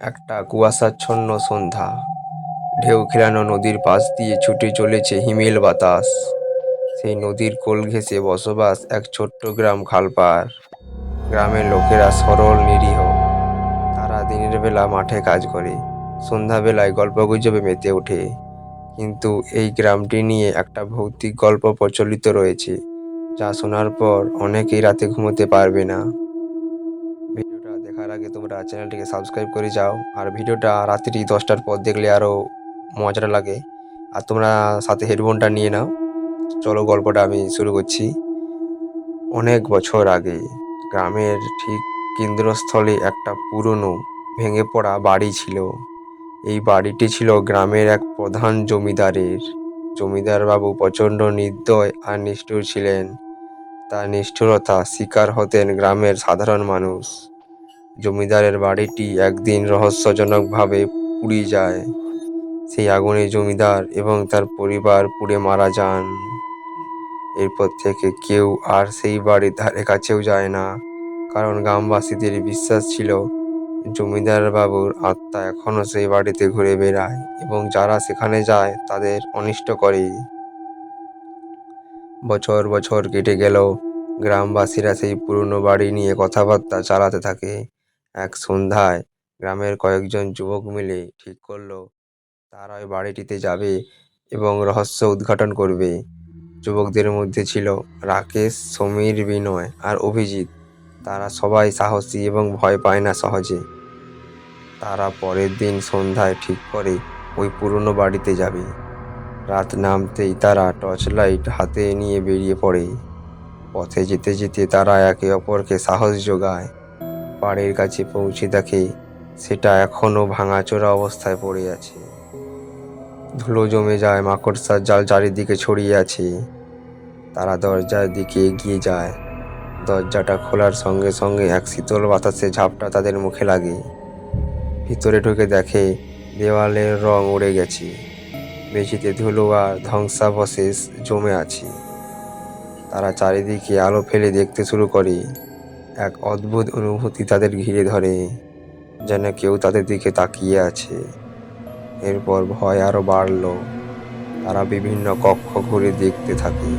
একটা কুয়াশাচ্ছন্ন সন্ধ্যা। ঢেউ খেলানো নদীর পাশ দিয়ে ছুটে চলেছে হিমেল বাতাস। সেই নদীর কোল ঘেঁষে বসবাস এক ছোট্ট গ্রাম খালপাড় গ্রামের লোকেরা সরল, নিরীহ। তারা দিনের বেলা মাঠে কাজ করে, সন্ধ্যাবেলায় গল্পগুজবে মেতে ওঠে। কিন্তু এই গ্রামটি নিয়ে একটা ভৌতিক গল্প প্রচলিত রয়েছে, যা শোনার পর অনেকেই রাতে ঘুমোতে পারবে না। দেখার আগে তোমরা চ্যানেলটিকে সাবস্ক্রাইব করে যাও। আর ভিডিওটা রাত্রি দশটার পর দেখলে আরও মজাটা লাগে। আর তোমরা সাথে হেডফোনটা নিয়ে নাও। চলো গল্পটা আমি শুরু করছি। অনেক বছর আগে গ্রামের ঠিক কেন্দ্রস্থলে একটা পুরনো ভেঙে পড়া বাড়ি ছিল। এই বাড়িটি ছিল গ্রামের এক প্রধান জমিদারের। জমিদার বাবু প্রচণ্ড নির্দয় আর নিষ্ঠুর ছিলেন। তার নিষ্ঠুরতা শিকার হতেন গ্রামের সাধারণ মানুষ। জমিদারের বাড়িটি একদিন রহস্যজনকভাবে পুড়ে যায়। সেই আগুনে জমিদার এবং তার পরিবার পুড়ে মারা যান। এরপর থেকে কেউ আর সেই বাড়ির ধারে কাছেও যায় না। কারণ গ্রামবাসীদের বিশ্বাস ছিল জমিদার বাবুর আত্মা এখনও সেই বাড়িতে ঘুরে বেড়ায় এবং যারা সেখানে যায় তাদের অনিষ্ট করে। বছর বছর কেটে গেল গ্রামবাসীরা সেই পুরনো বাড়ি নিয়ে কথাবার্তা চালাতে থাকে। এক সন্ধ্যায় গ্রামের কয়েকজন যুবক মিলে ঠিক করল তারা ওই বাড়িটিতে যাবে এবং রহস্য উদ্ঘাটন করবে। যুবকদের মধ্যে ছিল রাকেশ, সমীর, বিনয় আর অভিজিৎ। তারা সবাই সাহসী এবং ভয় পায় না সহজে। তারা পরের দিন সন্ধ্যায় ঠিক করে ওই পুরনো বাড়িতে যাবে। রাত নামতেই তারা টর্চ লাইট হাতে নিয়ে বেরিয়ে পড়ে। পথে যেতে যেতে তারা একে অপরকে সাহস যোগায়। পাড়ের কাছে পৌঁছে দেখে সেটা এখনও ভাঙাচোরা অবস্থায় পড়ে আছে। ধুলো জমে যায়, মাকড়সার জাল চারিদিকে ছড়িয়ে আছে। তারা দরজার দিকে এগিয়ে যায়। দরজাটা খোলার সঙ্গে সঙ্গে এক শীতল বাতাসে ঝাপটা তাদের মুখে লাগে। ভিতরে ঢুকে দেখে দেওয়ালের রং উড়ে গেছে। মেঝেতে ধুলো আর ধ্বংসাবশেষ জমে আছে। তারা চারিদিকে আলো ফেলে দেখতে শুরু করে। এক অদ্ভুত অনুভূতি তাদের ঘিরে ধরে, যেন কেউ তাদের দিকে তাকিয়ে আছে। এরপর ভয় আরও বাড়ল। তারা বিভিন্ন কক্ষ ঘুরে দেখতে থাকে।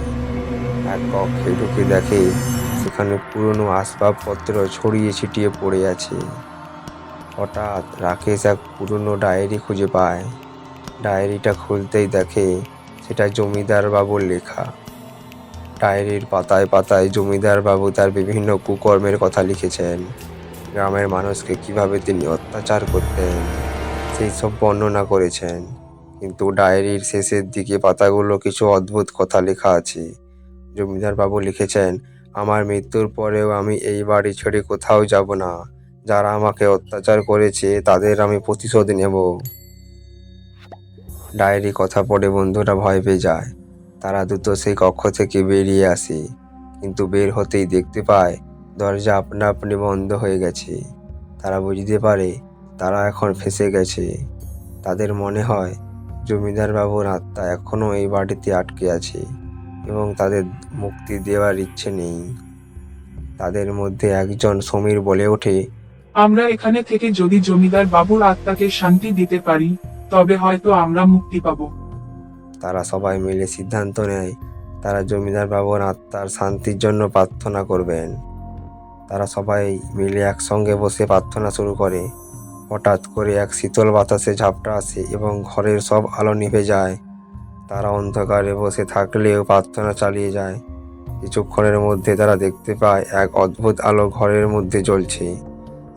এক কক্ষে ঢুকে দেখে সেখানে পুরনো আসবাবপত্র ছড়িয়ে ছিটিয়ে পড়ে আছে। হঠাৎ রাকেশ এক পুরনো ডায়েরি খুঁজে পায়। ডায়েরিটা খুলতেই দেখে সেটা জমিদার বাবুর লেখা। ডায়েরির পাতায় পাতায় জমিদার বাবু তার বিভিন্ন কুকর্মের কথা লিখেছেন। গ্রামের মানুষকে কীভাবে তিনি অত্যাচার করতেন, সেই সব বর্ণনা করেছেন। কিন্তু ডায়েরির শেষের দিকে পাতাগুলো কিছু অদ্ভুত কথা লেখা আছে। জমিদার বাবু লিখেছেন, আমার মৃত্যুর পরেও আমি এই বাড়ি ছেড়ে কোথাও যাব না। যারা আমাকে অত্যাচার করেছে, তাদের আমি প্রতিশোধ নেব। ডায়েরি কথা পড়ে বন্ধুরা ভয় পেয়ে যায়। তারা দ্রুত সেই কক্ষ থেকে বেরিয়ে আসে, কিন্তু বের হতেই দেখতে পায় দরজা আপনা আপনি বন্ধ হয়ে গেছে। তারা বুঝতে পারে তারা এখন ফেঁসে গেছে। তাদের মনে হয় জমিদার বাবুর আত্মা এখনও এই বাড়িতে আটকে আছে এবং তাদের মুক্তি দেওয়ার ইচ্ছে নেই। তাদের মধ্যে একজন সমীর বলে ওঠে, আমরা এখানে থেকে যদি জমিদার বাবুর আত্মাকে শান্তি দিতে পারি, তবে হয়তো আমরা মুক্তি পাব। তারা সবাই মিলে সিদ্ধান্ত নেয়, তারা জমিদার বাবুর আত্মার শান্তির জন্য প্রার্থনা করবেন। তারা সবাই মিলে একসঙ্গে বসে প্রার্থনা শুরু করে। হঠাৎ করে এক শীতল বাতাসে ঝাপটা আসে এবং ঘরের সব আলো নিভে যায়। তারা অন্ধকারে বসে থাকলেও প্রার্থনা চালিয়ে যায়। কিছুক্ষণের মধ্যে তারা দেখতে পায় এক অদ্ভুত আলো ঘরের মধ্যে জ্বলছে।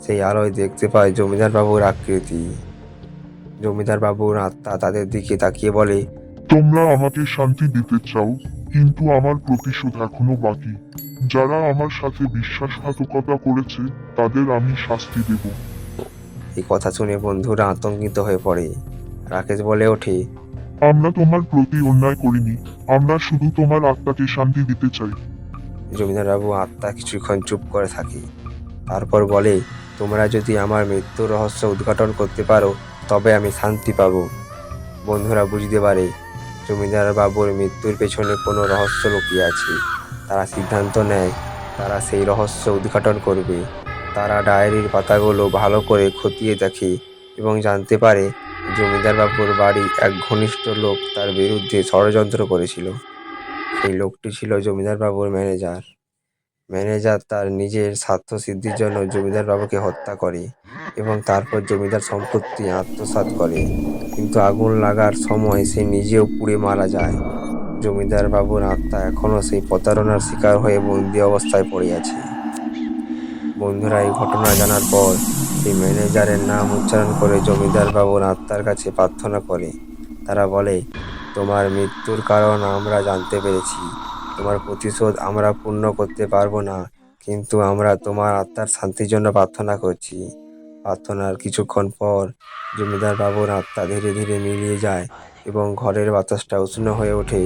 সেই আলোয় দেখতে পায় জমিদার বাবুর আকৃতি। জমিদার বাবুর আত্মা তাদের দিকে তাকিয়ে বলে তোমরা আমাকে শান্তি দিতে চাও কিন্তু আমার প্রতিশোধ এখনও বাকি। যারা আমার সাথে বিশ্বাসঘাতকতা করেছে তাদের আমি শাস্তি দেব। এই কথা শুনে বন্ধুরা আতঙ্কিত হয়ে পড়ে। রাকেশ বলে ওঠে আমরা তোমার প্রতি অন্যায় করিনি আমরা শুধু তোমার আত্মাকে শান্তি দিতে চাই। জমিদারবাবু আত্মা কিছুক্ষণ চুপ করে থাকে। তারপর বলে তোমরা যদি আমার মৃত্যুর রহস্য উদ্ঘাটন করতে পারো তবে আমি শান্তি পাব। বন্ধুরা বুঝতে পারে জমিদার বাবুর মৃত্যুর পেছনে কোনো রহস্য লুকিয়ে আছে, তারা সিদ্ধান্ত নেয়, তারা সেই রহস্য উদ্ঘাটন করবে। তারা ডায়েরির পাতাগুলো ভালো করে খতিয়ে দেখে এবং জানতে পারে জমিদার বাবুর বাড়ি এক ঘনিষ্ঠ লোক তার বিরুদ্ধে ষড়যন্ত্র করেছিল। সেই লোকটি ছিল জমিদার বাবুর ম্যানেজার। ম্যানেজার তার নিজের স্বার্থ সিদ্ধির জন্য জমিদার বাবুকে হত্যা করে এবং তারপর জমিদার সম্পত্তি আত্মসাৎ করে। কিন্তু আগুন লাগার সময় সে নিজেও পুড়ে মারা যায়। জমিদার বাবুর আত্মা এখনও সেই প্রতারণার শিকার হয়ে বন্দি অবস্থায় পড়ে আছে। বন্ধুরা, এই ঘটনা জানার পর সেই ম্যানেজারের নাম উচ্চারণ করে জমিদার বাবুর আত্মার কাছে প্রার্থনা করে। তারা বলে, তোমার মৃত্যুর কারণ আমরা জানতে পেরেছি। তোমার প্রতিশোধ আমরা পূর্ণ করতে পারব না, কিন্তু আমরা তোমার আত্মার শান্তির জন্য প্রার্থনা করছি। প্রার্থনার কিছুক্ষণ পর জমিদার বাবুর আত্মা ধীরে ধীরে মিলিয়ে যায় এবং ঘরের বাতাসটা উষ্ণ হয়ে ওঠে।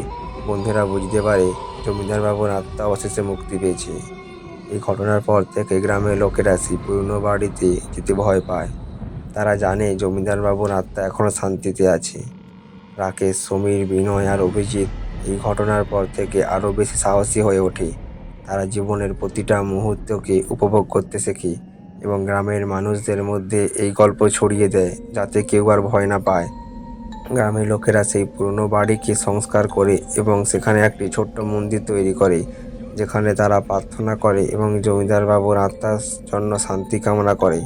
বন্ধুরা বুঝতে পারে জমিদার বাবুর আত্মা অবশেষে মুক্তি পেয়েছে। এই ঘটনার পর থেকে গ্রামের লোকেরা সেই পুরনো বাড়িতে যেতে ভয় পায়। তারা জানে জমিদার বাবুর আত্মা এখনও শান্তিতে আছে। রাকেশ, সমীর, বিনয় আর অভিজিৎ এই ঘটনার পর থেকে আরও বেশি সাহসী হয়ে ওঠে তারা জীবনের প্রতিটা মুহূর্তকে উপভোগ করতে শেখে এবং গ্রামের মানুষদের মধ্যে এই গল্প ছড়িয়ে দেয় যাতে কেউ আর ভয় না পায়। গ্রামের লোকেরা সেই পুরনো বাড়িকে সংস্কার করে এবং সেখানে একটি ছোট্ট মন্দির তৈরি করে, যেখানে তারা প্রার্থনা করে এবং জমিদার বাবুর আত্মার জন্য শান্তি কামনা করে।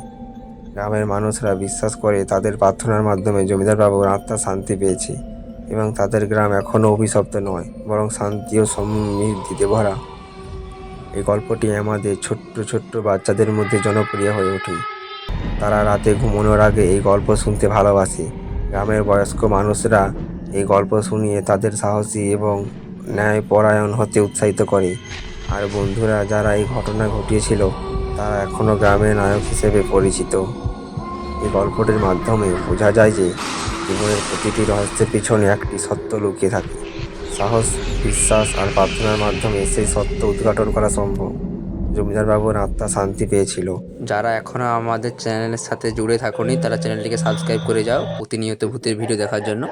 গ্রামের মানুষরা বিশ্বাস করে তাদের প্রার্থনার মাধ্যমে জমিদার বাবুর আত্মা শান্তি পেয়েছে। এবং তাদের গ্রাম এখনও অভিশপ্ত নয়, বরং শান্তি ও সমৃদ্ধিতে ভরা। এই গল্পটি আমাদের ছোট্ট ছোট্ট বাচ্চাদের মধ্যে জনপ্রিয় হয়ে ওঠে। তারা রাতে ঘুমানোর আগে এই গল্প শুনতে ভালোবাসে। গ্রামের বয়স্ক মানুষরা এই গল্প শুনিয়ে তাদের সাহসী এবং ন্যায়পরায়ণ হতে উৎসাহিত করে। আর বন্ধুরা, যারা এই ঘটনা ঘটিয়েছিল, তারা এখনও গ্রামের নায়ক হিসেবে পরিচিত। এই গল্পটির মাধ্যমে বোঝা যায় যে জীবনের প্রতিটি রহস্যের পিছনে একটি সত্য লুকিয়ে থাকে। সাহস, বিশ্বাস আর প্রার্থনার মাধ্যমে সেই সত্য উদ্ঘাটন করা সম্ভব। জমিদার বাবুর আত্মা শান্তি পেয়েছিল। যারা এখনও আমাদের চ্যানেলের সাথে জুড়ে থাকুনি, তারা চ্যানেলটিকে সাবস্ক্রাইব করে যাও প্রতিনিয়ত ভূতের ভিডিও দেখার জন্য।